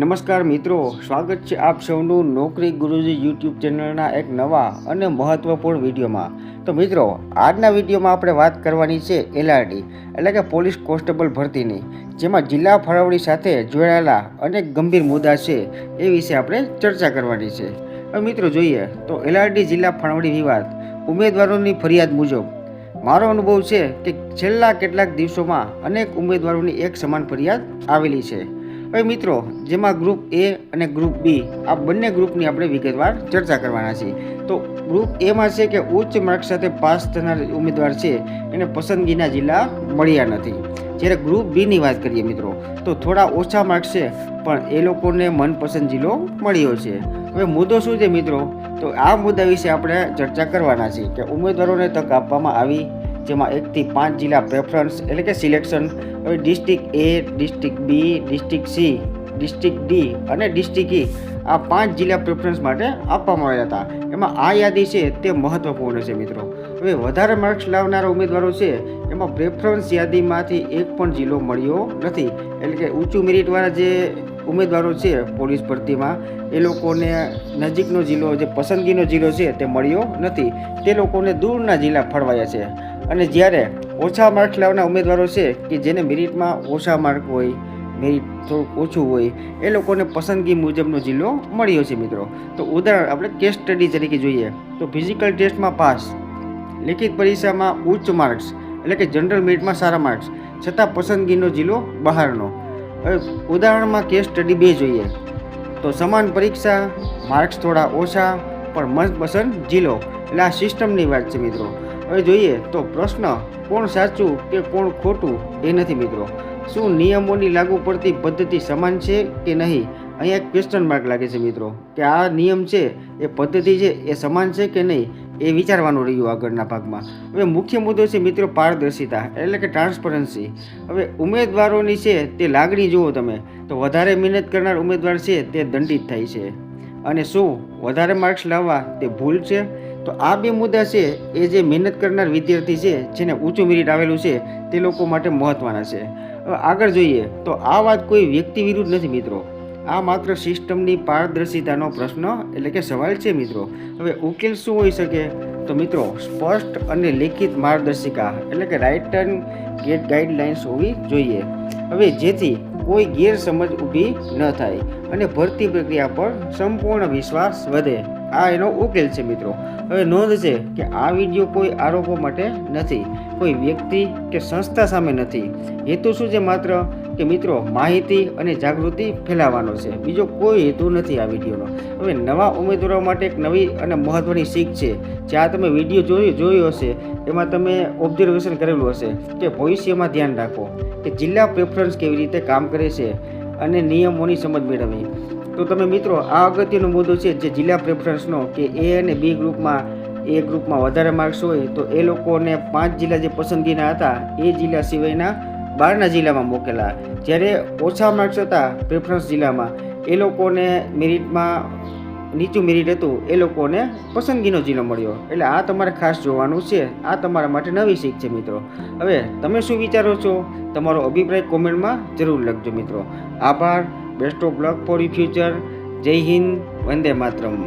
નમસ્કાર મિત્રો, સ્વાગત છે આપ સૌનું નોકરી ગુરુજી યુટ્યુબ ચેનલના એક નવા અને મહત્વપૂર્ણ વિડીયોમાં. તો મિત્રો, આજના વિડીયોમાં આપણે વાત કરવાની છે એલઆરડી, એટલે કે પોલીસ કોન્સ્ટેબલ ભરતીની, જેમાં જિલ્લા ફાળવણી સાથે જોડાયેલા અનેક ગંભીર મુદ્દા છે એ વિશે આપણે ચર્ચા કરવાની છે. હવે મિત્રો જોઈએ, તો એલઆરડી જિલ્લા ફાળવણી વિવાદ, ઉમેદવારોની ફરિયાદ મુજબ. મારો અનુભવ છે કે છેલ્લા કેટલાક દિવસોમાં અનેક ઉમેદવારોની એક સમાન ફરિયાદ આવેલી છે. હવે મિત્રો, જેમાં ગ્રુપ એ અને ગ્રુપ બી આ બંને ગ્રુપની આપણે વિગતવાર ચર્ચા કરવાના છીએ. તો ગ્રુપ એમાં છે કે ઉચ્ચ માર્ક સાથે પાસ થનાર ઉમેદવાર છે, એને પસંદગીના જિલ્લા મળ્યા નથી. જ્યારે ગ્રુપ બીની વાત કરીએ મિત્રો, તો થોડા ઓછા માર્ક્સ છે, પણ એ લોકોને મનપસંદ જિલ્લો મળ્યો છે. હવે મુદ્દો શું છે મિત્રો? તો આ મુદ્દા વિશે આપણે ચર્ચા કરવાના છીએ કે ઉમેદવારોને તક આપવામાં આવી જેમાં એકથી પાંચ જિલ્લા પ્રેફરન્સ એટલે કે સિલેક્શન હવે district A district B district C district D અને ડિસ્ટ્રિક્ટ ઈ આ પાંચ જિલ્લા પ્રેફરન્સ માટે આપવામાં આવ્યા હતા. એમાં આ યાદી છે તે મહત્વપૂર્ણ છે મિત્રો. હવે વધારે માર્ક્સ લાવનારા ઉમેદવારો છે, એમાં પ્રેફરન્સ યાદીમાંથી એક પણ જિલ્લો મળ્યો નથી. એટલે કે ઊંચું મેરિટવાળા જે ઉમેદવારો છે પોલીસ ભરતીમાં, એ લોકોને નજીકનો જિલ્લો, જે પસંદગીનો જિલ્લો છે તે મળ્યો નથી. તે લોકોને દૂરના જિલ્લા ફળવાયા છે. અને જ્યારે ઓછા માર્ક્સ લાવના ઉમેદવારો છે કે જેને મેરિટમાં ઓછા માર્ક હોય મેરિટ થોડુંક ઓછું હોય, એ લોકોને પસંદગી મુજબનો જિલ્લો મળ્યો છે મિત્રો. તો ઉદાહરણ આપણે કેસ સ્ટડી તરીકે જોઈએ. તો ફિઝિકલ ટેસ્ટમાં પાસ, લેખિત પરીક્ષામાં ઉચ્ચ માર્ક્સ, એટલે કે જનરલ મેરિટમાં સારા માર્ક્સ, છતાં પસંદગીનો જિલ્લો બહારનો. હવે ઉદાહરણમાં કેસ સ્ટડી બે જોઈએ. તો સમાન પરીક્ષા, માર્ક્સ થોડા ઓછા, પણ મનપસંદ જિલ્લો. એટલે આ સિસ્ટમની વાત છે મિત્રો. હવે જોઈએ તો પ્રશ્ન, કોણ સાચું કે કોણ ખોટું? એ નથી મિત્રો. શું નિયમોની લાગુ પડતી પદ્ધતિ સમાન છે કે નહીં? અહીંયા ક્વેશ્ચન માર્ક લાગે છે મિત્રો, કે આ નિયમ છે, એ પદ્ધતિ છે, એ સમાન છે કે નહીં? એ વિચારવાનું રહ્યું આગળના ભાગમાં. હવે મુખ્ય મુદ્દો છે મિત્રો પારદર્શિતા, એટલે કે ટ્રાન્સપરન્સી હવે ઉમેદવારોની છે તે લાગણી જુઓ તમે, તો વધારે મહેનત કરનાર ઉમેદવાર છે તે દંડિત થાય છે. અને શું વધારે માર્ક્સ લાવવા તે ભૂલ છે? તો આ બે મુદ્દા છે, એ જે મહેનત કરનાર વિદ્યાર્થી છે, જેને ઊંચું મેરિટ આવેલું છે, તે લોકો માટે મહત્ત્વના છે. આગળ જોઈએ, તો આ વાત કોઈ વ્યક્તિ વિરુદ્ધ નથી મિત્રો. આ માત્ર સિસ્ટમની પારદર્શિતાનો પ્રશ્ન એટલે કે સવાલ છે મિત્રો. હવે ઉકેલ શું હોઈ શકે? તો મિત્રો, સ્પષ્ટ અને લેખિત માર્ગદર્શિકા એટલે કે રાઇટન ગેટ ગાઈડલાઇન્સ હોવી જોઈએ. હવે જેથી કોઈ ગેરસમજ ઊભી ન થાય અને ભરતી પ્રક્રિયા પર સંપૂર્ણ વિશ્વાસ વધે. આ એનો ઉકેલ છે મિત્રો. હવે નોંધ છે કે આ વીડિયો કોઈ આરોપો માટે નથી, કોઈ વ્યક્તિ કે સંસ્થા સામે નથી. હેતુ શું છે માત્ર? કે મિત્રો, માહિતી અને જાગૃતિ ફેલાવવાનો છે. બીજો કોઈ હેતુ નથી આ વિડીયોનો. હવે નવા ઉમેદવારો માટે એક નવી અને મહત્ત્વની શીખ છે જ્યાં તમે વીડિયો જોયો જોયો હશે. એમાં તમે ઓબ્ઝર્વેશન કરેલું હશે કે ભવિષ્યમાં ધ્યાન રાખો કે જિલ્લા પ્રેફરન્સ કેવી રીતે કામ કરે છે અને નિયમોની સમજ મેળવવી. તો તમે મિત્રો, આ અગત્યનો મુદ્દો છે જે જિલ્લા પ્રેફરન્સનો કે એ અને બી ગ્રુપમાં, એ ગ્રુપમાં વધારે માર્ક્સ હોય, તો એ લોકોને પાંચ જિલ્લા જે પસંદગીના હતા, એ જિલ્લા સિવાયના બહારના જિલ્લામાં મોકેલા. જ્યારે ઓછા માર્ક્સ હતા પ્રેફરન્સ જિલ્લામાં, એ લોકોને મેરિટમાં, નીચું મેરિટ હતું, એ લોકોને પસંદગીનો જિલ્લો મળ્યો. એટલે આ તમારે ખાસ જોવાનું છે, આ તમારા માટે નવી શીખ છે મિત્રો. હવે તમે શું વિચારો છો? તમારો અભિપ્રાય કોમેન્ટમાં જરૂર લખજો મિત્રો. આભાર. Best of luck for you future. જય હિન્દ વંદે માતરમ.